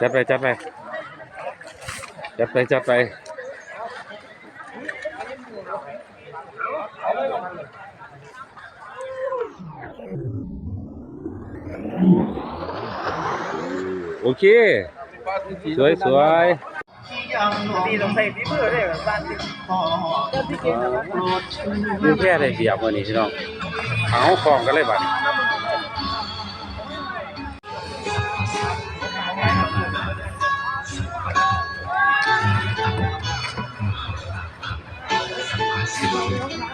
จัดไปจัดไปจัดไปจัดไปโอเค สวยสวยดีต้องใส่ฝีมือเลยแบบบ้านที่เจ้าที่เก่งนะดูแค่ได้เปรียบวันนี้พี่น้องเอาของกันเลยบัดโ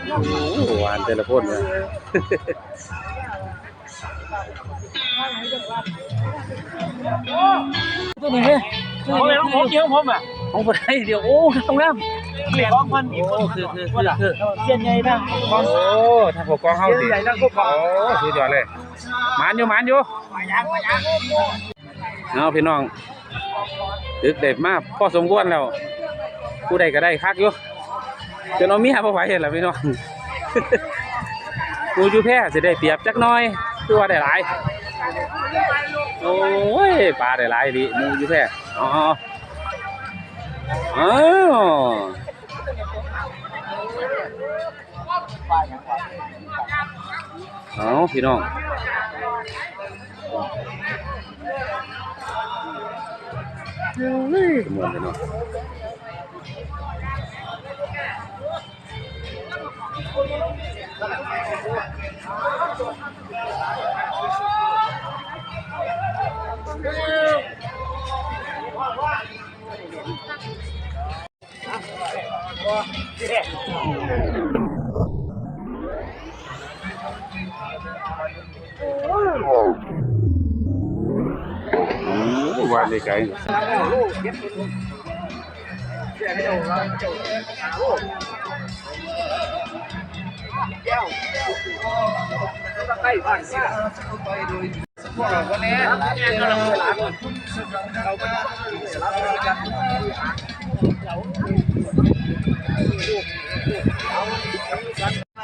หหวานแต่ละคนเลยตัวนี้เนี่ยเอาเลยของผมเยอะผมอะของคนไทยเดียวโอ้ตรงนั้นเหรียญของมันอีกโอ้คือคือคือคือเสียนใหญ่นะโอ้ถ้าพวกกองเฮาสิใหญ่นะพวกกองโอ้สุดยอดเลยหมานอยู่หมานอยู่มายางมายางเอาพี่น้องตึกเด็ดมากพอสมควรแล้วผู้ใดก็ได้คักอยู่ จนเอาเมียมาไหวเห็นแล้วพี่น้องกูอยู่แพ้สิได้เปรียบจักหน้อยคือว่าได้หลายโอ้ยปลาได้หลายดิหมูอยู่แพ้อ๋ออ๋อเอาพี่น้องเหมือนกันเนาะ อืมว่าได้ไกลใกล้บ้านซ่าพวกเราคนนี้กำลังเวลาเราก็รับกัน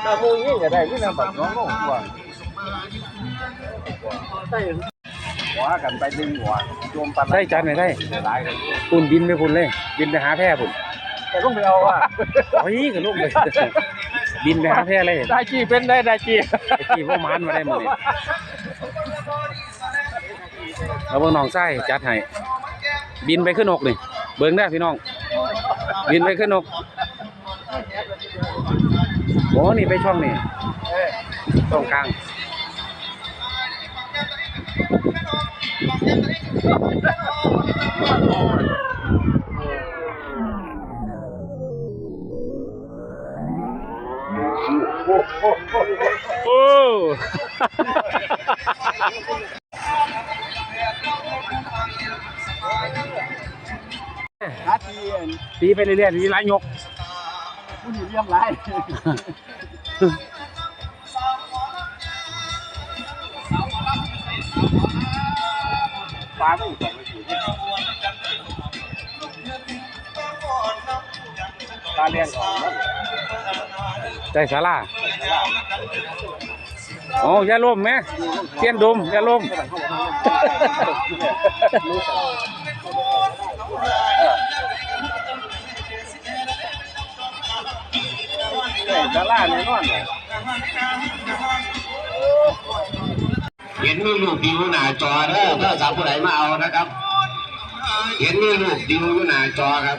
เราพูดยิ่งก็ได้ที่นำแบบน้องน้องกว่าหัวกันไปดึงหัวโยมปันได้จานไหนได้หลายกันปุ่นบินไปปุ่นเลย บินไปหาแพร่ปุ่นแต่ต้องไปเอาอะโอ้ยกับลูกเลย บินไปหาแพร่เลยได้จีเป็นได้ได้จีไอ้ที่พวกมันมาได้หมดเลยเอาเบิ่งน้องไส้จัดให้บินไปขึ้นนกนี่เบิ่งได้พี่น้อง บินไปขึ้นนกโอ้นี่ไปช่องนี่ช่องกลาง โอ้นาทีตีไปเรื่อยๆตีหลายยกมันอยู่เรื่องไรฟ้าไม่ตก ตาเลี้ยงของได้สาราโอ้อยาลมไหมเทียนดมอยาลมดาราแน่นอนเห็นมีลูกดิวหน้าจอเด้อถ้าสาวผู้ใดมาเอานะครับ เห็นมีลูกดิวอยู่หน้าจอครับ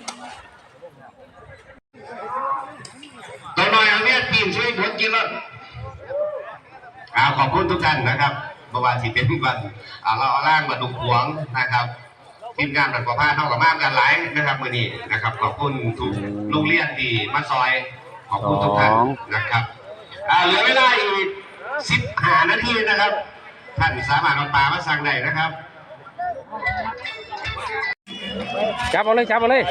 ตัวน้อยเอาเนี่ยทีมช่ วยผลกินแล้วอ่าขอบคุณทุกท่านนะครับเมื่อวานสิเป็นวันเราเอาล่างมาดุขวงนะครับทีมงานแบบประพาเท่ากับมากกันหลายนะครับมือนี้นะครับขอบคุณทุกโรงเรียนที่มาซอย ขอบคุณทุกท่านนะครับอ่าเหลือเวลาอีกสิบห้านาทีนะครับ ท่านสามารถเอาปลามาสั่งได้นะครับจับเอาเลยจับเอาเลย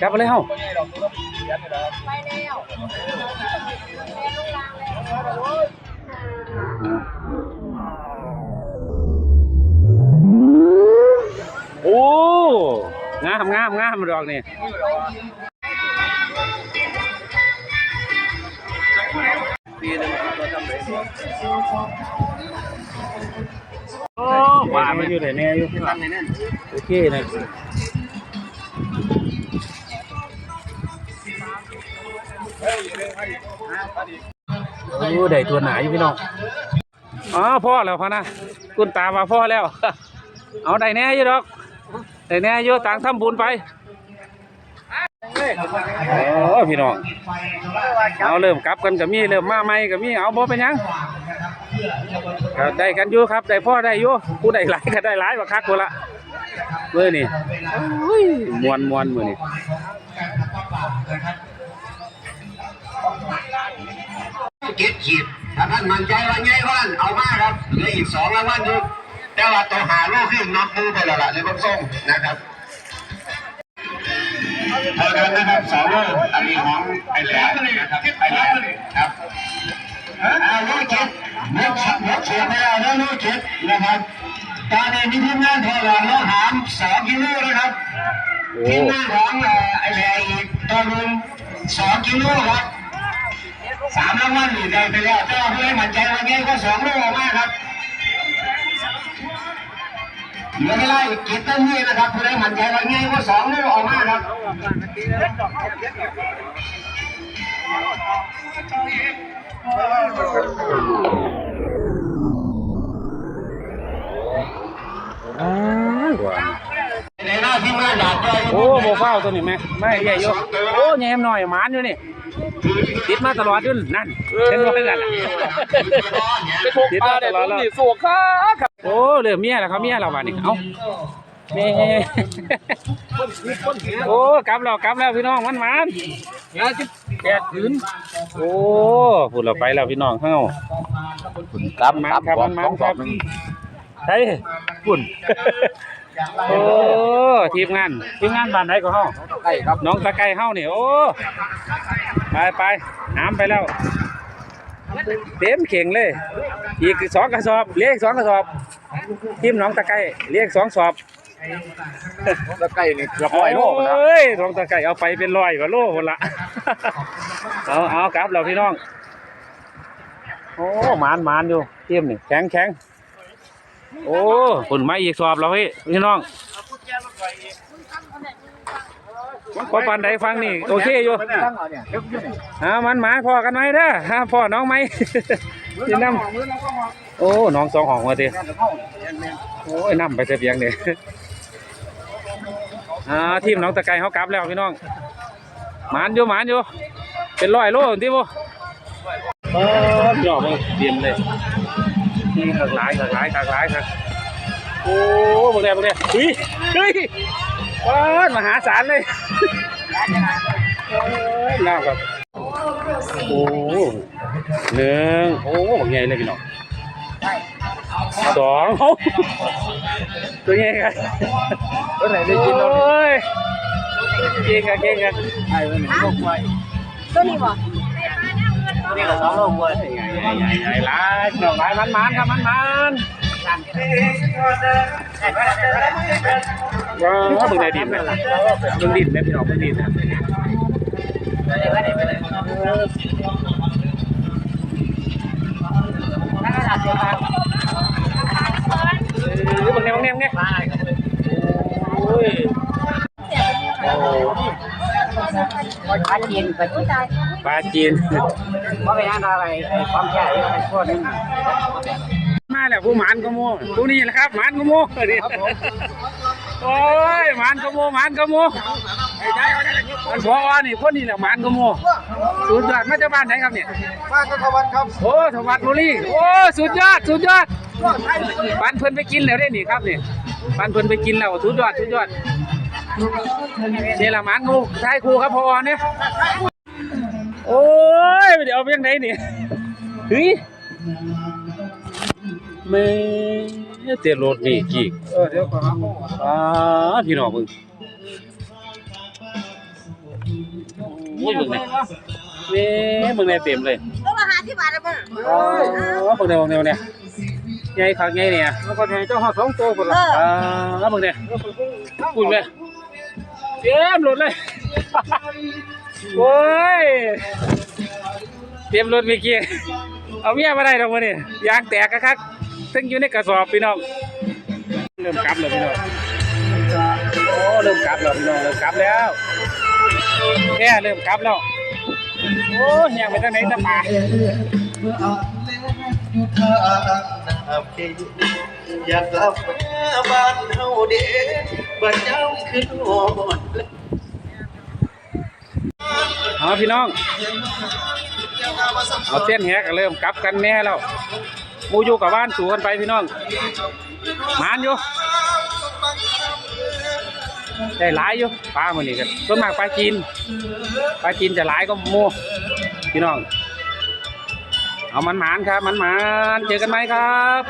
จับเอาเลยเฮา โอ้งามงามงามดอกนี่หวามันอยู่ไหนแน่อยู่โอเคนะ โอ้ได้ตัวหนาอยู่พี่น้องอ๋อพ่อแล้วพ่อนะคุณตามาพ่อแล้ว เอาได้แน่อยู่ดอกได้แน่อยู่ต่างทำบุญไปโอ้พี่น้องเอาเริ่มกลับกันกับมีเริ่มมาใหม่กับมีเอาบ่เป็นยังได้กันอยู่ครับได้พ่อได้อยู่ผู้ได้หลายก็ได้หลายกว่าคักคนละเมือนี่มวนมวนเมือนี่ เก็บขีดถ้าท่านมั่นใจว่าไงว่านเอามาครับเหลืออีกสองรางวัลอยู่แต่ว่าตัวหาลูกขึ้นน็อกมือไปแล้วล่ะเลยบังส่งนะครับเท่านั้นนะครับสองลูกอันนี้ของไอ้แหลมนะครับไอ้แหลมครับเอาลูกเจ็ดลูกฉับลูกเฉียบไปแล้วนะลูกเจ็ดนะครับตอนนี้มีทีมงานทอหลังแล้วหามสองกิโลนะครับโอ้ทีมงานของเอ่อไอ้แหลมอีกตัวหนึงสองกิโลครับ สามรางวัลนี่ได้ไปแล้วเจ้าเพื่อนมั่นใจว่าไงก็สองลูกออกมาครับเหลือเวลาอีกเจ็ดนาทีนะครับเพื่อนมั่นใจว่าไงก็สองลูกออกมาครับอ้าวว่ะในหน้าที่มาอยากได้โอ้โบฟ้าวตัวนี้ไหมไม่ใหญ่อยู่โอ้แยมหน่อยหมานอยู่นี่ ติดมาตลอดอยุ่นนั่นเช่นว่ากันล่ะไปพกปลาได้ตรงนี้สวกครับโอ้เหลือเมียแล้วเขาเมียเราบ้านี่เอ้าแม่โอ้กลับแล้วกลับแล้วพี่น้องมันหมานงานสิบแปดผืนโอ้พูดเราไปแล้วพี่น้องเฮาครับมันครับมันมันครับใช่ปุ่น โอ้ทีมงานทีมงานบ้านไหนก็เฮาใช่ครับน้องตะไคร้เฮานี่โอ้ไปไปน้ำไปแล้ว เต็มเข่งเลย อีกสองกระสอบเรียกสองกระสอบ ทีมน้องตะไคร้เรียกสองสอบตะไคร้นี่เกือบร้อยโลนะเอ้ยน้องตะไคร้เอาไปเป็นร้อยกว่าโลคนละเอาเอากลับเราพี่น้อง โอ้หมานหมานอยู่เทียมนี่แข็งแข็ง โอ้ผลไม้อีกสอบเราพี่พี่น้องพอปันใดฟังนี่โอเคอยู่ตั้งเอาเนี่ยเดี๋ยวอยู่นี่อ่ามันหมาพอกันไหมเด้อฮะพ่อน้องไหมกินน้ำโอ้น้องสองห้องมาทีโอ้ยน้ำไปเสียเพียงเนี่ยอ่าทีมน้องตะไคร้เขากลับแล้วพี่น้องหมานอยู่หมานอยู่เป็นร้อยโลที่บ่เออหยอกเลยเตรียมเลยนี่ หลากหลายหลากหลายหลากหลายครับโอ้บางแดงบางแดงเฮ้ยเฮ้ยว้าวมหาศาลเลยน้ำครับโอ้หนึ่งโอ้บางใหญ่เลยพี่น้องสองโอ้ตัวใหญ่ครับตัวไหนได้กินแล้วนี่ยเก่งอะเก่งอะไอ้วันนี้โลกไว้ตัวนี้บ่ตัว นี้ก็สองโลกไว้ใหญ่ใหญ่ใหญ่ใหญ่หลายพี่องหลายมันมันครับมันมันว้าวมึงได้ดินไหมมึงดินไหมพี่น้องมึงดินนะเออมึงเนี่ยมึงเนี่ยมึงเนี่ยโอ้ย ปลาจีนปลาจีนปลาจีนว่าไปงานอะไรความแก่ยังไงพวกนี้มาแล้วผู้หมานก็โม่ผู้นี้แหละครับหมานก็โม่ดิโอ้ยหมานก็โม่หมานก็โม่มันพอนี่คนนี้แหละหมานก็โม่สุดยอดมาจากบ้านไหนครับเนี่ยบ้านก็ทวันครับโอ้สวัสดิ์บุรีโอ้สุดยอดสุดยอดปันเพิ่นไปกินแล้วได้นี่ครับนี่ปันเพิ่นไปกินแล้วสุดยอดสุดยอด นี่ละหมานกูท้ายครูครับพอเนี่ยโอ้ยเดี๋ยวเอาไปยังไงนี่เฮ้ยแม่เตี้ยรถนี่กี่เออเดี๋ยวก่อนนะอ่าพี่น้องมึงโอ้ยมึงเนี่ยแม่มึงเนี่ยเต็มเลยต้องมาหาที่บ้านแล้วมึงอ๋อมึงเนี่ยมึงเนี่ยมึงเนี่ยใหญ่คักใหญ่เนี่ยแล้วก็ให้เจ้าหาสองตัวคนเอละออ่ามึงเนี่ยพูดเลย เต็มรถเลยโอ้ยเต็มรถเมื่อกี้เอาเมียมาได้ดอกมันนี่ยางแตกกะคักซึ่งอยู่ในกระสอบพี่น้องเริ่มกลับแล้วพี่น้องโอ้เริ่มกลับแล้วพี่น้องเริ่มกลับแล้วแค่เริ่มกลับแล้วโอ้ยยังไปทางไหนตะป่าอยากกลับมาบ้านเฮาเด้ บ้านย้ำขึ้นหอดเอาพี่น้อง เอาเส้นแหกก็เริ่มกลับกันแน่แล้วมูอยู่กับบ้านสู่กันไปพี่น้องหมานอยู่ได้หลายอยู่ปลามันนี่กันส่วนมากปลาจีนปลาจีนจะหลายก็มูพี่น้อง เอามันหมานครับมันหมานเจอกันไหมครับ